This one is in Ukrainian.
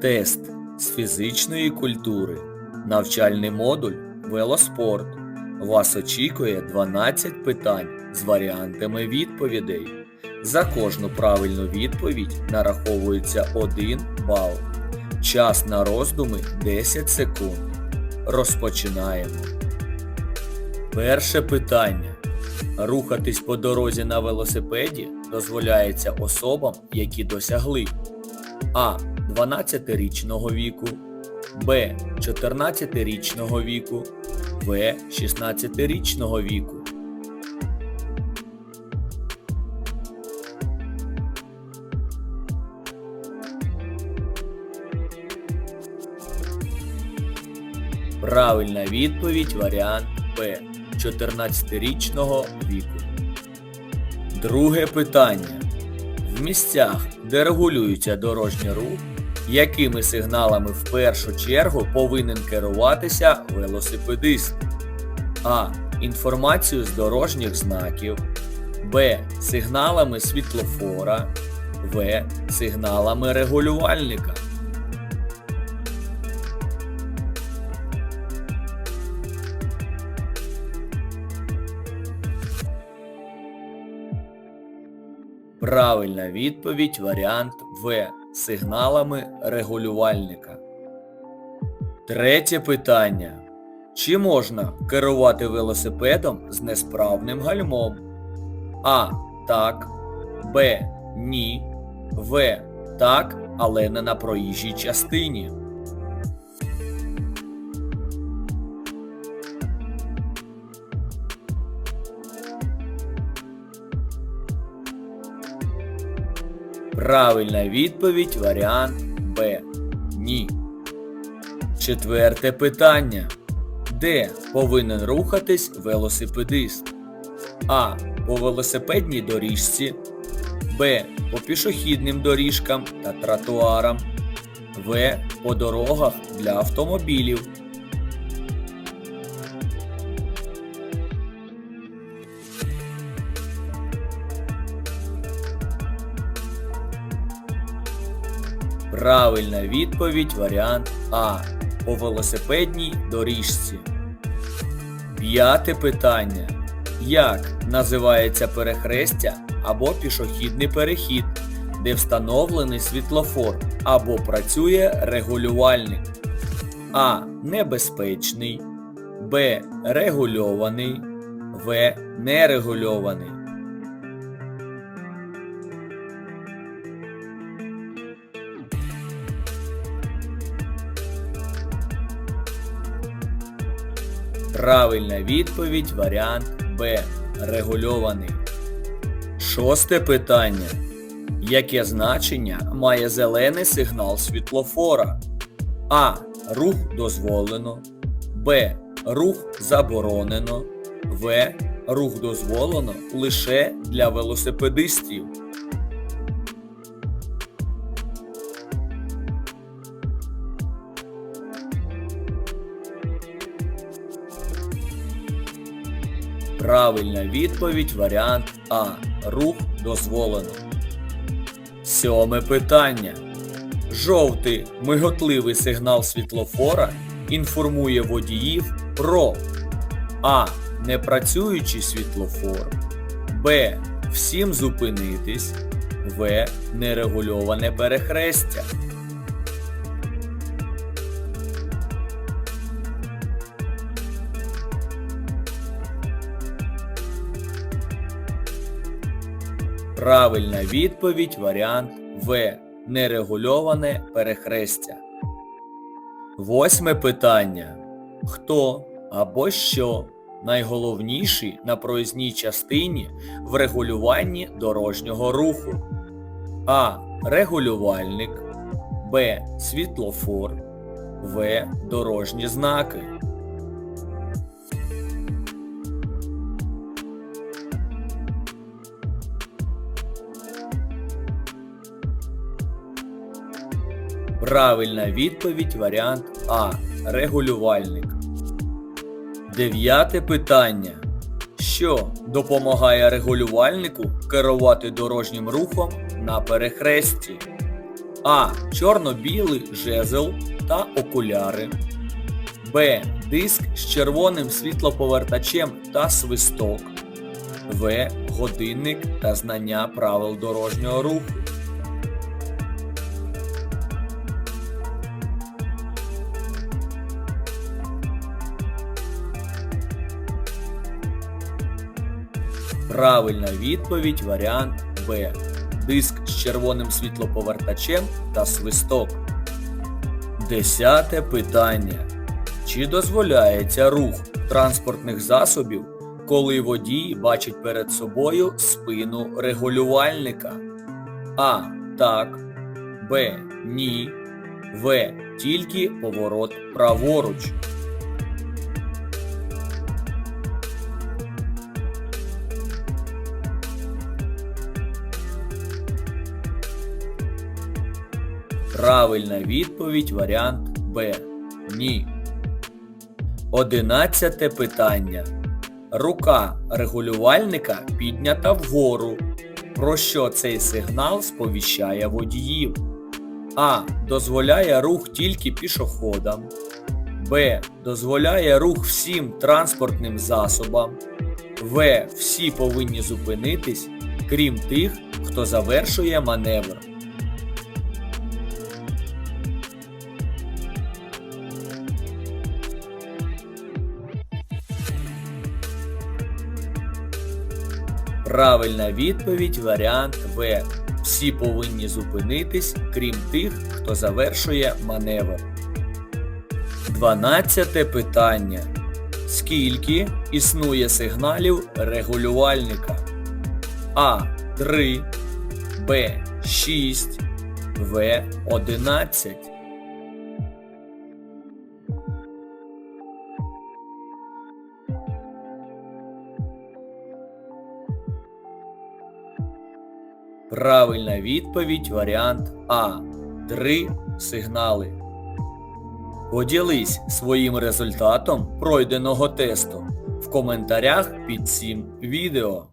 Тест з фізичної культури. Навчальний модуль Велоспорт. Вас очікує 12 питань з варіантами відповідей. За кожну правильну відповідь нараховується 1 бал. Час на роздуми 10 секунд. Розпочинаємо. Перше питання. Рухатись по дорозі на велосипеді дозволяється особам, які досягли А. 12-річного віку, Б. 14-річного віку, В. 16-річного віку. Правильна відповідь варіант Б. 14-річного віку. Друге питання. Місцях, де регулюється дорожній рух, якими сигналами в першу чергу повинен керуватися велосипедист? А. Інформацію з дорожніх знаків. Б. Сигналами світлофора. В. Сигналами регулювальника. Правильна відповідь варіант В. Сигналами регулювальника. Третє питання. Чи можна керувати велосипедом з несправним гальмом? А. Так. Б. Ні. В. Так, але не на проїжджій частині. Правильна відповідь варіант Б. Ні. Четверте питання. Де повинен рухатись велосипедист? А. По велосипедній доріжці. Б. По пішохідним доріжкам та тротуарам. В. По дорогах для автомобілів. Правильна відповідь варіант А. По велосипедній доріжці. П'яте питання. Як називається перехрестя або пішохідний перехід, де встановлений світлофор або працює регулювальник? А. Небезпечний. Б. Регульований. В. Нерегульований. Правильна відповідь варіант Б. Регульований. Шосте питання. Яке значення має зелений сигнал світлофора? А. Рух дозволено. Б. Рух заборонено. В. Рух дозволено лише для велосипедистів. Правильна відповідь варіант А. Рух дозволено. Сьоме питання. Жовтий миготливий сигнал світлофора інформує водіїв про А. Непрацюючий світлофор. Б. Всім зупинитись. В. Нерегульоване перехрестя. Правильна відповідь варіант В. Нерегульоване перехрестя. Восьме питання. Хто або що найголовніший на проїзній частині в регулюванні дорожнього руху? А. Регулювальник. Б. Світлофор. В. Дорожні знаки. Правильна відповідь варіант А. Регулювальник. Дев'яте питання. Що допомагає регулювальнику керувати дорожнім рухом на перехресті? А. Чорно-білий жезл та окуляри. Б. Диск з червоним світлоповертачем та свисток. В. Годинник та знання правил дорожнього руху. Правильна відповідь варіант Б. Диск з червоним світлоповертачем та свисток. Десяте питання. Чи дозволяється рух транспортних засобів, коли водій бачить перед собою спину регулювальника? А. Так. Б. Ні. В. Тільки поворот праворуч. Правильна відповідь варіант Б. Ні. Одинадцяте питання. Рука регулювальника піднята вгору. Про що цей сигнал сповіщає водіїв? А. Дозволяє рух тільки пішоходам. Б. Дозволяє рух всім транспортним засобам. В. Всі повинні зупинитись, крім тих, хто завершує маневр. Правильна відповідь варіант В. Всі повинні зупинитись, крім тих, хто завершує маневр. 12 питання. Скільки існує сигналів регулювальника? А. 3, Б. 6, В. 11. Правильна відповідь варіант А. Три сигнали. Поділись своїм результатом пройденого тесту в коментарях під цим відео.